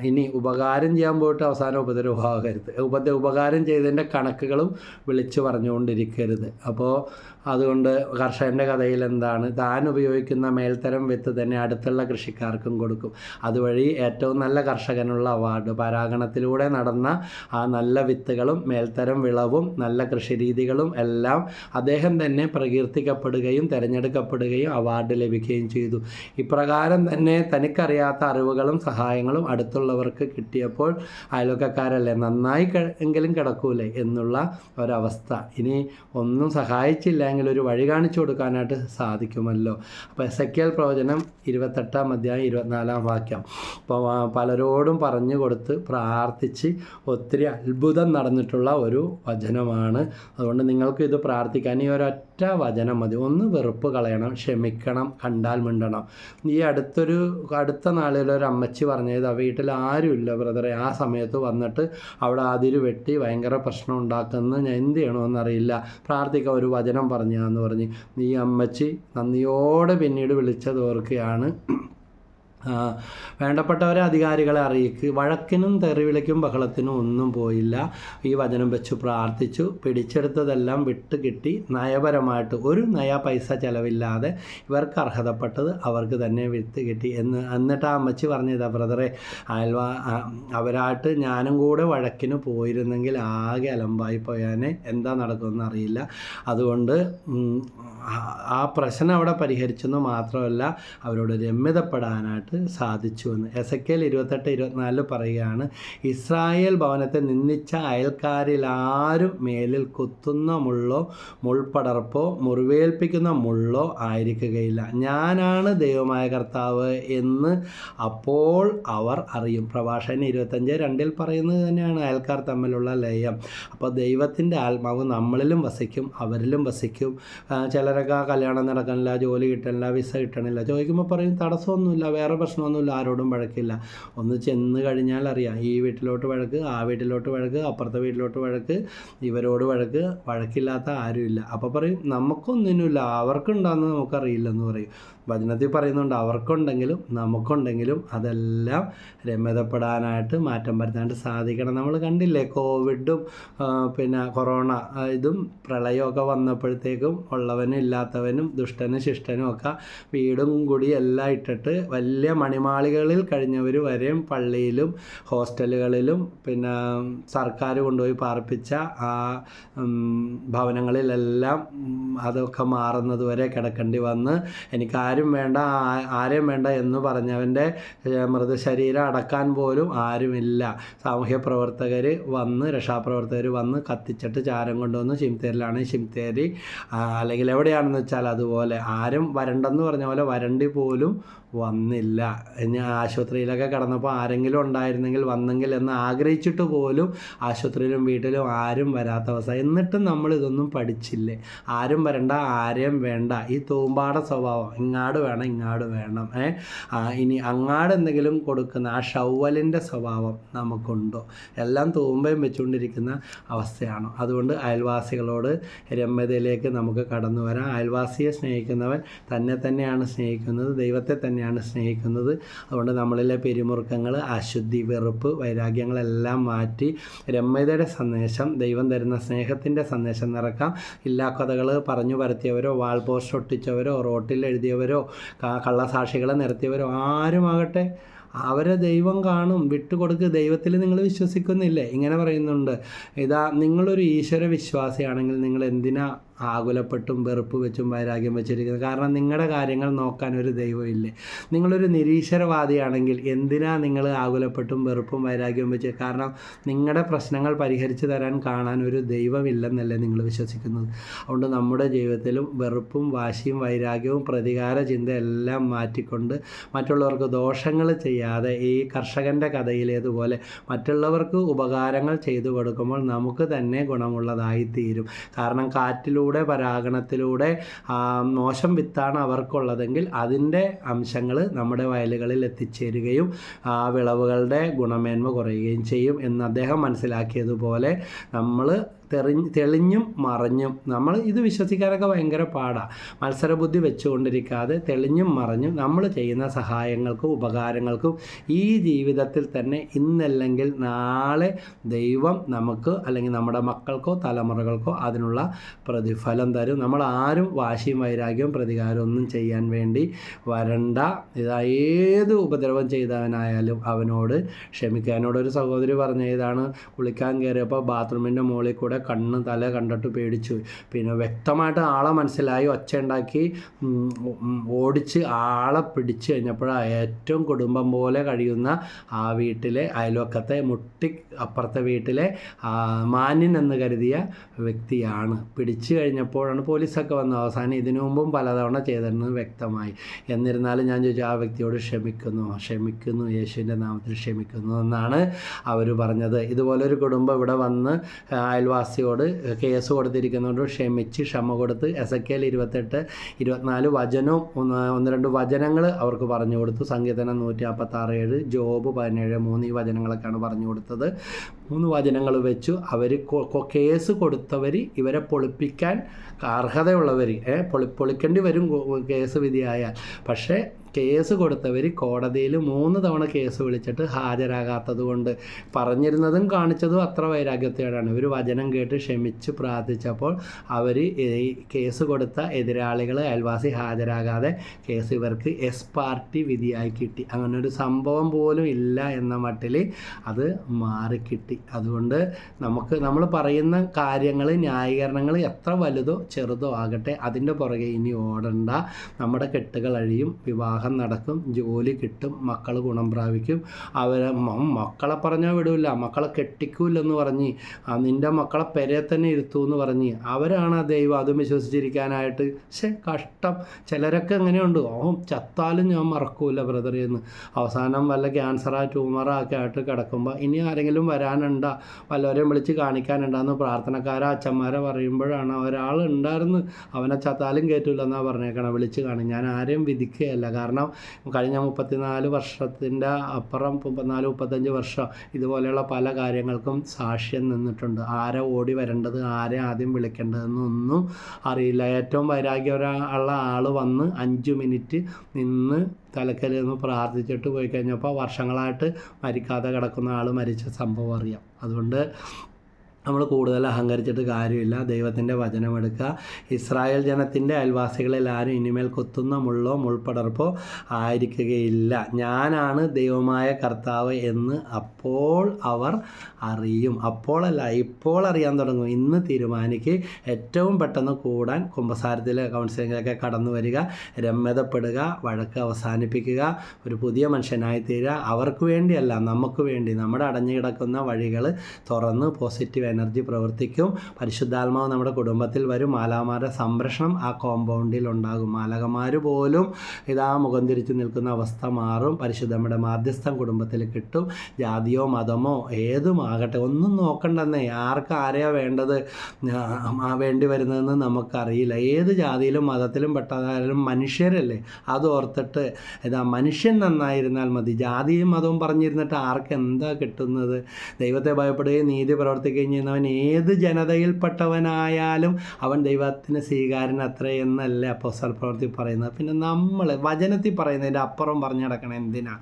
ഇനി ഉപകാരം ചെയ്യാൻ പോയിട്ട് അവസാനം ഉപദ്രവമാകരുത്. ഉപദ്ര ഉപകാരം ചെയ്തതിന്റെ കണക്കുകളും വിളിച്ചു പറഞ്ഞുകൊണ്ടിരിക്കരുത്. അപ്പോൾ അതുകൊണ്ട് കർഷകന്റെ കഥയിൽ എന്താണ്? താൻ ഉപയോഗിക്കുന്ന മേൽത്തരം വിത്ത് തന്നെ അടുത്തുള്ള കൃഷിക്കാർക്കും കൊടുക്കും. അതുവഴി ഏറ്റവും നല്ല കർഷകനുള്ള അവാർഡ്. പരാഗണത്തിലൂടെ നടന്ന ആ നല്ല വിത്തുകളും മേൽത്തരം വിളവും നല്ല കൃഷിരീതികളും എല്ലാം അദ്ദേഹം തന്നെ പ്രകീർത്തിക്കപ്പെടുകയും തിരഞ്ഞെടുക്കപ്പെടുകയും അവാർഡ് ലഭിക്കുകയും ചെയ്തു. ഇപ്രകാരം തന്നെ തനിക്കറിയാത്ത അറിവുകളും സഹായങ്ങളും അടുത്തുള്ളവർക്ക് കിട്ടിയപ്പോൾ അയൽവക്കക്കാരല്ലേ നന്നായി എങ്കിലും കിടക്കൂലേ എന്നുള്ള ഒരവസ്ഥ. ഇനി ഒന്നും സഹായിച്ചില്ലെങ്കിൽ ഒരു വഴി കാണിച്ചു കൊടുക്കാനായിട്ട് സാധിക്കുമല്ലോ. അപ്പോൾ എസ് എക്കിയൽ പ്രവചനം ഇരുപത്തെട്ടാം അധ്യായം ഇരുപത്തിനാലാം വാക്യം. അപ്പോൾ പലരോടും പറഞ്ഞു കൊടുത്ത് പ്രാർത്ഥിച്ച് ഒത്തിരി അത്ഭുതം നടന്നിട്ടുള്ള ഒരു വചനമാണ്. അതുകൊണ്ട് നിങ്ങൾക്ക് ഇത് പ്രാർത്ഥിക്കാൻ ഈ ഒരൊറ്റ വചനം മതി. ഒന്ന് വെറുപ്പ് കളയണം ക്ഷമിക്കണം കണ്ടാൽ മിണ്ടണം. ഈ അടുത്തൊരു അടുത്ത നാളിൽ ഒരു അമ്മച്ചി പറഞ്ഞത് വീട്ടിൽ ആരുമില്ല ബ്രദറെ. ആ സമയത്ത് വന്നിട്ട് അവിടെ അതിര് വെട്ടി ഭയങ്കര പ്രശ്നം ഉണ്ടാക്കുന്ന ഞാൻ എന്ത് ചെയ്യണമെന്നറിയില്ല പ്രാർത്ഥിക്കാൻ ഒരു വചനം പറഞ്ഞു എന്ന് പറഞ്ഞ്. ഈ അമ്മച്ചി നന്ദിയോടെ പിന്നീട് വിളിച്ചത് ഓർക്കുകയാണ്. ആ, വേണ്ടപ്പെട്ടവരെ അധികാരികളെ അറിയിക്കുക വഴക്കിനും തെറിവിളിക്കും ബഹളത്തിനും ഒന്നും പോയില്ല. ഈ വചനം വെച്ച് പ്രാർത്ഥിച്ചു. പിടിച്ചെടുത്തതെല്ലാം വിട്ട് കിട്ടി. നയപരമായിട്ട് ഒരു നയ പൈസ ചിലവില്ലാതെ ഇവർക്ക് അർഹതപ്പെട്ടത് അവർക്ക് തന്നെ വിത്ത് കിട്ടി എന്ന്. എന്നിട്ട് ആ അമ്മച്ചി പറഞ്ഞതാ ബ്രദറെ അയൽവാ അവരായിട്ട് ഞാനും കൂടെ വഴക്കിന് പോയിരുന്നെങ്കിൽ ആകെ അലമ്പായി പോയാനെ. എന്താ നടക്കുമെന്ന് അറിയില്ല. അതുകൊണ്ട് ആ- പ്രശ്നം അവിടെ പരിഹരിച്ചെന്ന് മാത്രമല്ല അവരോട് രമ്യതപ്പെടാനായിട്ട് സാധിച്ചു എന്ന് എസ് എ കെൽ ഇരുപത്തെട്ട് ഇരുപത്തിനാലിൽ പറയുകയാണ് ഇസ്രായേൽ ഭവനത്തെ നിന്ദിച്ച അയൽക്കാരിൽ ആരും മേലിൽ കുത്തുന്ന മുള്ളോ മുൾപടർപ്പോ മുറിവേൽപ്പിക്കുന്ന മുള്ളോ ആയിരിക്കുകയില്ല. ഞാനാണ് ദൈവമായ കർത്താവ് എന്ന് അപ്പോൾ അവർ അറിയും. പ്രഭാഷകൻ ഇരുപത്തഞ്ച് രണ്ടിൽ പറയുന്നത് തന്നെയാണ് അയൽക്കാർ തമ്മിലുള്ള ലയം. അപ്പോൾ ദൈവത്തിന്റെ ആത്മാവ് നമ്മളിലും വസിക്കും അവരിലും വസിക്കും. ചിലർ ചിലരൊക്കെ കല്യാണം നടക്കണില്ല ജോലി കിട്ടണില്ല വിസ കിട്ടണില്ല. ചോദിക്കുമ്പോൾ പറയും തടസ്സമൊന്നുമില്ല വേറെ പ്രശ്നമൊന്നുമില്ല ആരോടും വഴക്കില്ല. ഒന്ന് ചെന്ന് കഴിഞ്ഞാൽ അറിയാം ഈ വീട്ടിലോട്ട് വഴക്ക് ആ വീട്ടിലോട്ട് വഴക്ക് അപ്പുറത്തെ വീട്ടിലോട്ട് വഴക്ക് ഇവരോട് വഴക്ക് വഴക്കില്ലാത്ത ആരുമില്ല. അപ്പോൾ പറയും നമുക്കൊന്നിനുമില്ല അവർക്കുണ്ടാകുന്നത് നമുക്കറിയില്ലെന്ന് പറയും. വചനത്തിൽ പറയുന്നുണ്ട് അവർക്കുണ്ടെങ്കിലും നമുക്കുണ്ടെങ്കിലും അതെല്ലാം രമ്യതപ്പെടാനായിട്ട് മാറ്റം വരുത്താനായിട്ട് സാധിക്കണം. നമ്മൾ കണ്ടില്ലേ കോവിഡും ആ, പിന്നെ കൊറോണ ആ, ഇതും പ്രളയമൊക്കെ വന്നപ്പോഴത്തേക്കും ഉള്ളവനും ഇല്ലാത്തവനും ദുഷ്ടനും ശിഷ്ടനും ഒക്കെ വീടും കൂടി എല്ലാം ഇട്ടിട്ട് വലിയ മണിമാളികളിൽ കഴിഞ്ഞവർ വരെയും പള്ളിയിലും ഹോസ്റ്റലുകളിലും പിന്നെ സർക്കാർ കൊണ്ടുപോയി പാർപ്പിച്ച ആ ഭവനങ്ങളിലെല്ലാം അതൊക്കെ മാറുന്നത് വരെ കിടക്കേണ്ടി വന്ന് എനിക്ക് ആരും വേണ്ട ആരെയും വേണ്ട എന്ന് പറഞ്ഞവന്റെ മൃതശരീരം അടക്കാൻ പോലും ആരുമില്ല. സാമൂഹ്യ പ്രവർത്തകർ വന്ന് രക്ഷാപ്രവർത്തകർ വന്ന് കത്തിച്ചിട്ട് ചാരം കൊണ്ടുവന്ന് ശിംതേരിലാണ് ശിംതേരി അല്ലെങ്കിൽ എവിടെയാണെന്ന് വെച്ചാൽ അതുപോലെ. ആരും വരണ്ടെന്ന് പറഞ്ഞ പോലെ വരണ്ടി പോലും വന്നില്ല. ഞാൻ ആശുപത്രിയിലൊക്കെ കിടന്നപ്പോൾ ആരെങ്കിലും ഉണ്ടായിരുന്നെങ്കിൽ വന്നെങ്കിൽ എന്ന് ആഗ്രഹിച്ചിട്ട് പോലും ആശുപത്രിയിലും വീട്ടിലും ആരും വരാത്ത അവസ്ഥ. എന്നിട്ടും നമ്മൾ ഇതൊന്നും പഠിച്ചില്ലേ? ആരും വരണ്ട ആരെയും വേണ്ട. ഈ തൂമ്പാട സ്വഭാവം ഇങ്ങാട് വേണം ഇങ്ങാട് വേണം. ഏ? ഇനി അങ്ങാട് എന്തെങ്കിലും കൊടുക്കുന്ന ആ ഷൗവലിന്റെ സ്വഭാവം നമുക്കുണ്ടോ? എല്ലാം തൂമ്പയും വെച്ചുകൊണ്ടിരിക്കുന്ന അവസ്ഥയാണോ. അതുകൊണ്ട് അയൽവാസികളോട് രമ്യതയിലേക്ക് നമുക്ക് കടന്നു വരാം. അയൽവാസിയെ സ്നേഹിക്കുന്നവൻ തന്നെ തന്നെയാണ് സ്നേഹിക്കുന്നത്. ദൈവത്തെ തന്നെയാണ് സ്നേഹിക്കുന്നത്. അതുകൊണ്ട് നമ്മളിലെ പിരിമുറുക്കങ്ങൾ അശുദ്ധി വെറുപ്പ് വൈരാഗ്യങ്ങളെല്ലാം മാറ്റി രമ്യതയുടെ സന്ദേശം ദൈവം തരുന്ന സ്നേഹത്തിന്റെ സന്ദേശം നിറക്കാം. ഇല്ലാ കഥകൾ പറഞ്ഞു പരത്തിയവരോ വാൾ പോസ്റ്റ് ഒട്ടിച്ചവരോ റോട്ടിൽ എഴുതിയവരോ കള്ളസാക്ഷികളെ നിരത്തിയവരോ ആരുമാകട്ടെ അവരെ ദൈവം കാണും. വിട്ടുകൊടുക്ക് ദൈവത്തിൽ നിങ്ങൾ വിശ്വസിക്കുന്നില്ലേ? ഇങ്ങനെ പറയുന്നുണ്ട്. ഇതാ നിങ്ങളൊരു ഈശ്വര വിശ്വാസിയാണെങ്കിൽ നിങ്ങൾ എന്തിനാ ആകുലപ്പെട്ടും വെറുപ്പ് വെച്ചും വൈരാഗ്യം വെച്ചിരിക്കുന്നത് കാരണം നിങ്ങളുടെ കാര്യങ്ങൾ നോക്കാൻ ഒരു ദൈവമില്ലേ നിങ്ങളൊരു നിരീശ്വരവാദിയാണെങ്കിൽ എന്തിനാ നിങ്ങൾ ആകുലപ്പെട്ടും വെറുപ്പും വൈരാഗ്യവും വെച്ച്? കാരണം നിങ്ങളുടെ പ്രശ്നങ്ങൾ പരിഹരിച്ചു തരാൻ കാണാൻ ഒരു ദൈവമില്ലെന്നല്ലേ നിങ്ങൾ വിശ്വസിക്കുന്നത്. അതുകൊണ്ട് നമ്മുടെ ജീവിതത്തിലും വെറുപ്പും വാശിയും വൈരാഗ്യവും പ്രതികാര ചിന്ത എല്ലാം മാറ്റിക്കൊണ്ട് മറ്റുള്ളവർക്ക് ദോഷങ്ങൾ ചെയ്യാതെ ഈ കർഷകന്റെ കഥയിലേതുപോലെ മറ്റുള്ളവർക്ക് ഉപകാരങ്ങൾ ചെയ്തു കൊടുക്കുമ്പോൾ നമുക്ക് തന്നെ ഗുണമുള്ളതായി തീരും കാരണം കാറ്റിലൂടെ പരാഗണത്തിലൂടെ ആ, മോശം വിത്താണ് അവർക്കുള്ളതെങ്കിൽ അതിന്റെ അംശങ്ങൾ നമ്മുടെ വയലുകളിൽ എത്തിച്ചേരുകയും ആ വിളവുകളുടെ ഗുണമേന്മ കുറയുകയും ചെയ്യും എന്ന് അദ്ദേഹം മനസ്സിലാക്കിയതുപോലെ നമ്മൾ തെറിഞ്ഞ് തെളിഞ്ഞും മറഞ്ഞും. നമ്മൾ ഇത് വിശ്വസിക്കാനൊക്കെ ഭയങ്കര പാടാണ് മത്സരബുദ്ധി വെച്ചുകൊണ്ടിരിക്കാതെ തെളിഞ്ഞും മറഞ്ഞും നമ്മൾ ചെയ്യുന്ന സഹായങ്ങൾക്കും ഉപകാരങ്ങൾക്കും ഈ ജീവിതത്തിൽ തന്നെ ഇന്നല്ലെങ്കിൽ നാളെ ദൈവം നമുക്ക് അല്ലെങ്കിൽ നമ്മുടെ മക്കൾക്കോ തലമുറകൾക്കോ അതിനുള്ള പ്രതിഫലം തരും. നമ്മൾ ആരും വാശിയും വൈരാഗ്യവും പ്രതികാരവും ഒന്നും ചെയ്യാൻ വേണ്ടി വരണ്ട. ഇതാ ഏത് ഉപദ്രവം ചെയ്തവനായാലും അവനോട് ക്ഷമിക്കാനോട് ഒരു സഹോദരി പറഞ്ഞ ഇതാണ്. കുളിക്കാൻ കയറിയപ്പോൾ ബാത്റൂമിന്റെ മുകളിൽ കൂടെ കണ്ണ് തല കണ്ടിട്ട് പേടിച്ചു. പിന്നെ വ്യക്തമായിട്ട് ആളെ മനസ്സിലായി. ഒച്ച ഉണ്ടാക്കി ഉം, ഉം, ഓടിച്ച് ആളെ പിടിച്ച് കഴിഞ്ഞപ്പോഴാണ് ഏറ്റവും കുടുംബം പോലെ കഴിയുന്ന ആ വീട്ടിലെ അയൽവക്കത്തെ മുട്ടി അപ്പുറത്തെ വീട്ടിലെ മാന്യൻ എന്ന് കരുതിയ വ്യക്തിയാണ്. പിടിച്ചു കഴിഞ്ഞപ്പോഴാണ് പോലീസൊക്കെ വന്നത്. അവസാനം ഇതിനു മുമ്പും പലതവണ ചെയ്തിരുന്നത് വ്യക്തമായി. എന്നിരുന്നാലും ഞാൻ ചോദിച്ചു ആ വ്യക്തിയോട് ക്ഷമിക്കുന്നു. ക്ഷമിക്കുന്നു യേശുവിന്റെ നാമത്തിൽ ക്ഷമിക്കുന്നു എന്നാണ് അവർ പറഞ്ഞത്. ഇതുപോലൊരു കുടുംബം ഇവിടെ വന്ന് ആ, അയൽവാസിയോട് കേസ് കൊടുത്തിരിക്കുന്നതുകൊണ്ട് ക്ഷമിച്ച് ക്ഷമ കൊടുത്ത് എസ് എ കെയിൽ ഇരുപത്തെട്ട് ഇരുപത്തിനാല് വചനവും ഒന്ന് രണ്ട് വചനങ്ങൾ അവർക്ക് പറഞ്ഞു കൊടുത്തു. സംഗീതനം നൂറ്റി നാൽപ്പത്താറ് ഏഴ് ജോബ് പതിനേഴ് മൂന്ന് ഈ വചനങ്ങളൊക്കെയാണ് പറഞ്ഞു കൊടുത്തത്. മൂന്ന് വചനങ്ങൾ വെച്ചു. അവർ കേസ് കൊടുത്തവർ ഇവരെ പൊളിപ്പിക്കാൻ അർഹതയുള്ളവർ പൊളി പൊളിക്കേണ്ടി വരും കേസ് വിധിയായാൽ. പക്ഷേ കേസ് കൊടുത്തവർ കോടതിയിൽ മൂന്ന് തവണ കേസ് വിളിച്ചിട്ട് ഹാജരാകാത്തത് കൊണ്ട് പറഞ്ഞിരുന്നതും കാണിച്ചതും അത്ര വൈരാഗ്യത്തോടാണ് ഇവർ വചനം കേട്ട് ക്ഷമിച്ച് പ്രാർത്ഥിച്ചപ്പോൾ അവർ ഈ കേസ് കൊടുത്ത എതിരാളികൾ അയൽവാസി ഹാജരാകാതെ കേസ് ഇവർക്ക് എസ് പാർട്ടി വിധിയായി കിട്ടി. അങ്ങനെ ഒരു സംഭവം പോലും ഇല്ല എന്ന മട്ടിൽ അത് മാറിക്കിട്ടി. അതുകൊണ്ട് നമുക്ക് നമ്മൾ പറയുന്ന കാര്യങ്ങൾ ന്യായീകരണങ്ങൾ എത്ര വലുതോ ചെറുതോ ആകട്ടെ അതിന്റെ പുറകെ ഇനി ഓടണ്ട. നമ്മുടെ കെട്ടുകൾ അഴിയും വിവാഹം നടക്കും ജോലി കിട്ടും മക്കൾ ഗുണം പ്രാപിക്കും. അവരെ മക്കളെ പറഞ്ഞാൽ വിടില്ല മക്കളെ കെട്ടിക്കൂലെന്ന് പറഞ്ഞ് നിന്റെ മക്കളെ പെരെ തന്നെ ഇരുത്തൂ എന്ന് പറഞ്ഞ് അവരാണ് ആ ദൈവം അതും വിശ്വസിച്ചിരിക്കാനായിട്ട്. പക്ഷേ കഷ്ടം. ചിലരൊക്കെ എങ്ങനെയുണ്ട്? ഓ ചത്താലും ഞാൻ മറക്കൂല ബ്രദർ എന്ന്. അവസാനം വല്ല ക്യാൻസറാ ട്യൂമറാ ഒക്കെ ആയിട്ട് കിടക്കുമ്പോൾ ഇനി ആരെങ്കിലും വരാനുണ്ട? വല്ലവരെയും വിളിച്ച് കാണിക്കാനുണ്ടെന്ന് പ്രാർത്ഥനക്കാരോ അച്ഛന്മാരെ പറയുമ്പോഴാണ് ഒരാൾ ഉണ്ടായിരുന്നു അവനെ ചത്താലും കയറ്റില്ലെന്നാണ് പറഞ്ഞേക്കണം. വിളിച്ച് കാണും. ഞാൻ ആരെയും വിധിക്കുകയല്ല. കാരണം കഴിഞ്ഞ മുപ്പത്തിനാല് വർഷത്തിന്റെ അപ്പുറം മുപ്പത്തിനാല് മുപ്പത്തഞ്ച് വർഷം ഇതുപോലെയുള്ള പല കാര്യങ്ങൾക്കും സാക്ഷ്യം നിന്നിട്ടുണ്ട്. ആരെ ഓടി വരേണ്ടത് ആരെ ആദ്യം വിളിക്കേണ്ടതെന്നൊന്നും അറിയില്ല. ഏറ്റവും വൈരാഗ്യമുള്ള ആൾ വന്ന് അഞ്ച് മിനിറ്റ് നിന്ന് തലക്കൽ നിന്ന് പ്രാർത്ഥിച്ചിട്ട് പോയി കഴിഞ്ഞപ്പോൾ വർഷങ്ങളായിട്ട് മരിക്കാതെ കിടക്കുന്ന ആൾ മരിച്ച സംഭവം അറിയാം. അതുകൊണ്ട് നമ്മൾ കൂടുതൽ അഹങ്കരിച്ചിട്ട് കാര്യമില്ല. ദൈവത്തിന്റെ വചനമെടുക്കുക ഇസ്രായേൽ ജനത്തിന്റെ അയൽവാസികളിൽ ആരും ഇനിമേൽ കൊത്തുന്ന മുള്ളോ മുൾപ്പടർപ്പോ ആയിരിക്കുകയില്ല. ഞാനാണ് ദൈവമായ കർത്താവ് എന്ന് അപ്പോൾ അവർ അറിയും. അപ്പോഴല്ല ഇപ്പോൾ അറിയാൻ തുടങ്ങും. ഇന്ന് തീരുമാനിക്ക്. ഏറ്റവും പെട്ടെന്ന് കൂടാൻ കുമ്പസാരത്തിൽ കൗൺസിലിങ്ങിലൊക്കെ കടന്നു വരിക. രമ്യതപ്പെടുക. വഴക്ക് അവസാനിപ്പിക്കുക. ഒരു പുതിയ മനുഷ്യനായി തീരുക അവർക്ക് വേണ്ടിയല്ല നമുക്ക് വേണ്ടി. നമ്മുടെ അടഞ്ഞു കിടക്കുന്ന വഴികൾ തുറന്ന് പോസിറ്റീവ് എനർജി പ്രവർത്തിക്കും. പരിശുദ്ധാത്മാവ് നമ്മുടെ കുടുംബത്തിൽ വരും. മാലാമാരുടെ സംരക്ഷണം ആ കോമ്പൗണ്ടിൽ ഉണ്ടാകും. മാലകമാർ പോലും ഇതാ മുഖം തിരിച്ചു നിൽക്കുന്ന അവസ്ഥ മാറും. പരിശുദ്ധമ്മയുടെ മാധ്യസ്ഥം കുടുംബത്തിൽ കിട്ടും. ജാതിയോ മതമോ ഏതും ഏതുമാകട്ടെ ഒന്നും നോക്കണ്ടെന്നേ. ആർക്ക് ആരെയാ വേണ്ടത്? വേണ്ടി വരുന്നതെന്ന് നമുക്കറിയില്ല. ഏത് ജാതിയിലും മതത്തിലും പെട്ടതായാലും മനുഷ്യരല്ലേ? അത് ഓർത്തിട്ട് ഇതാ മനുഷ്യൻ നന്നായിരുന്നാൽ മതി. ജാതിയും മതവും പറഞ്ഞിരുന്നിട്ട് ആർക്ക് എന്താ കിട്ടുന്നത്? ദൈവത്തെ ഭയപ്പെടുകയും നീതി പ്രവർത്തിക്കുകയും ചെയ്യുന്നവൻ ഏത് ജനതയിൽപ്പെട്ടവനായാലും അവൻ ദൈവത്തിന് സ്വീകാരൻ അത്രയെന്നല്ലേ അപ്പോസ്തല പ്രവൃത്തി പറയുന്നത്. പിന്നെ നമ്മൾ വചനത്തിൽ പറയുന്നതിന്റെ അപ്പുറം പറഞ്ഞു കിടക്കണം എന്തിനാ?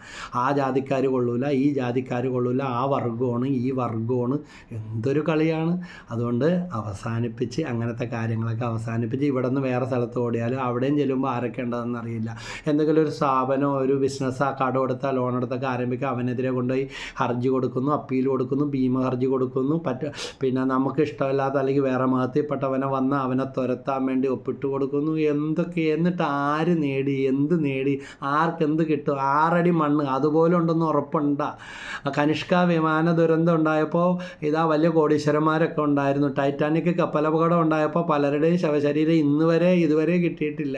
ആ ജാതിക്കാർ കൊള്ളൂല ഈ ജാതിക്കാർ കൊള്ളൂല ആ വർഗമാണ് ഈ വർഗമാണ് എന്തൊരു കളിയാണ്. അതുകൊണ്ട് അവസാനിപ്പിച്ച് അങ്ങനത്തെ കാര്യങ്ങളൊക്കെ അവസാനിപ്പിച്ച് ഇവിടെ നിന്ന് വേറെ സ്ഥലത്ത് ഓടിയാലും അവിടെയും ചെല്ലുമ്പോൾ ആരൊക്കെ ഉണ്ടതെന്ന് അറിയില്ല. എന്തെങ്കിലും ഒരു സ്ഥാപനമോ ഒരു ബിസിനസ് ആ കടം ലോൺ എടുത്തൊക്കെ ആരംഭിക്കുക അവനെതിരെ കൊണ്ടുപോയി ഹർജി കൊടുക്കുന്നു അപ്പീൽ കൊടുക്കുന്നു ഭീമ ഹർജി കൊടുക്കുന്നു പറ്റ പിന്നെ നമുക്ക് ഇഷ്ടമല്ലാത്ത അല്ലെങ്കിൽ വേറെ മതത്തിൽപ്പെട്ടവനെ വന്ന് അവനെ തുരത്താൻ വേണ്ടി ഒപ്പിട്ട് കൊടുക്കുന്നു. എന്തൊക്കെ? എന്നിട്ട് ആര് നേടി? എന്ത് നേടി? ആർക്ക് ആർക്കെന്ത് കിട്ടും? ആറടി മണ്ണ് അതുപോലെ ഉണ്ടെന്ന് ഉറപ്പുണ്ട. കനിഷ്ക വിമാന ദുരന്തം ഉണ്ടായപ്പോൾ ഇതാ വലിയ കോടീശ്വരന്മാരൊക്കെ ഉണ്ടായിരുന്നു. ടൈറ്റാനിക് കപ്പലപകടം ഉണ്ടായപ്പോൾ പലരുടെയും ശവശരീരം ഇന്ന് വരെ ഇതുവരെ കിട്ടിയിട്ടില്ല.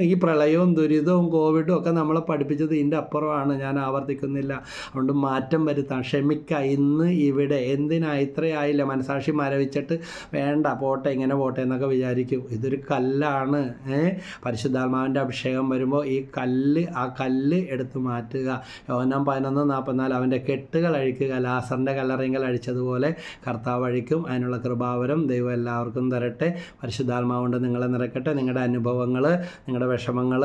ഈ പ്രളയവും ദുരിതവും കോവിഡും ഒക്കെ നമ്മളെ പഠിപ്പിച്ചത് ഇതിന്റെ അപ്പുറമാണ്. ഞാൻ ആവർത്തിക്കുന്നില്ല. അതുകൊണ്ട് മാറ്റം വരുത്താം. ക്ഷമിക്ക. ഇന്ന് ഇവിടെ എന്തിനാ ഇത്രയായില്ല മനസാക്ഷി മരവിച്ചിട്ട് വേണ്ട പോട്ടെ ഇങ്ങനെ പോട്ടെ എന്നൊക്കെ വിചാരിക്കും. ഇതൊരു കല്ലാണ്. പരിശുദ്ധാത്മാവിന്റെ അഭിഷേകം വരുമ്പോൾ ഈ കല്ല് ആ കല്ല് എടുത്ത് മാറ്റുക. യോനം പതിനൊന്ന് നാൽപ്പത്തിനാല് അവന്റെ കെട്ടുകൾ അഴിക്കുക. ലാസറിന്റെ കല്ലറിങ്ങൾ അഴിച്ചതുപോലെ കർത്താവ് അഴിക്കും. അതിനുള്ള കൃപാവരം ദൈവം എല്ലാവർക്കും തരട്ടെ. പരിശുദ്ധാത്മാവുകൊണ്ട് നിങ്ങളെ നിറക്കട്ടെ നിങ്ങളുടെ അനുഭവങ്ങൾ നിങ്ങളുടെ വിഷമങ്ങൾ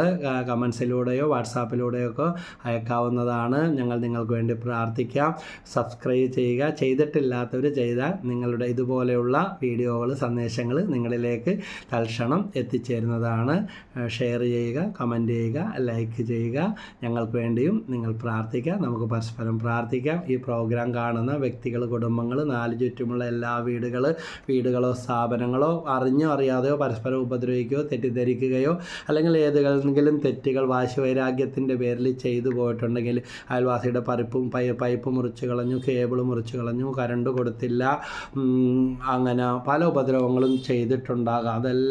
കമൻസിലൂടെയോ വാട്സാപ്പിലൂടെയോ ഒക്കെ അയക്കാവുന്നതാണ്. ഞങ്ങൾ നിങ്ങൾക്ക് വേണ്ടി പ്രാർത്ഥിക്കാം. സബ്സ്ക്രൈബ് ചെയ്യുക. ചെയ്തിട്ടില്ലാത്തവർ ചെയ്താൽ നിങ്ങളുടെ ഇതുപോലെയുള്ള വീഡിയോകൾ സന്ദേശങ്ങൾ നിങ്ങളിലേക്ക് തൽക്ഷണം എത്തിച്ചേരുന്നതാണ്. ഷെയർ ചെയ്യുക കമന്റ് ചെയ്യുക ലൈക്ക് ചെയ്യുക. ഞങ്ങൾക്ക് വേണ്ടിയും നിങ്ങൾ പ്രാർത്ഥിക്കുക നമുക്ക് പരസ്പരം പ്രാർത്ഥിക്കാം. ഈ പ്രോഗ്രാം കാണുന്ന വ്യക്തികൾ കുടുംബങ്ങൾ നാല് ചുറ്റുമുള്ള എല്ലാ വീടുകൾ വീടുകളോ സ്ഥാപനങ്ങളോ അറിഞ്ഞോ അറിയാതെയോ പരസ്പരം ഉപദ്രവിക്കുകയോ തെറ്റിദ്ധരിക്കുകയോ അല്ലെങ്കിൽ ഏതെങ്കിലും തെറ്റുകൾ വാശി വൈരാഗ്യത്തിന്റെ പേരിൽ ചെയ്തു പോയിട്ടുണ്ടെങ്കിൽ അയൽവാസിയുടെ പറിപ്പും പൈ പൈപ്പ് മുറിച്ച് കളഞ്ഞു കേബിൾ മുറിച്ച് കളഞ്ഞു കരണ്ട് കൊടുത്തില്ല. അങ്ങനെ പല ഉപദ്രവങ്ങളും ചെയ്തിട്ടുണ്ടാകാം. അതെല്ലാം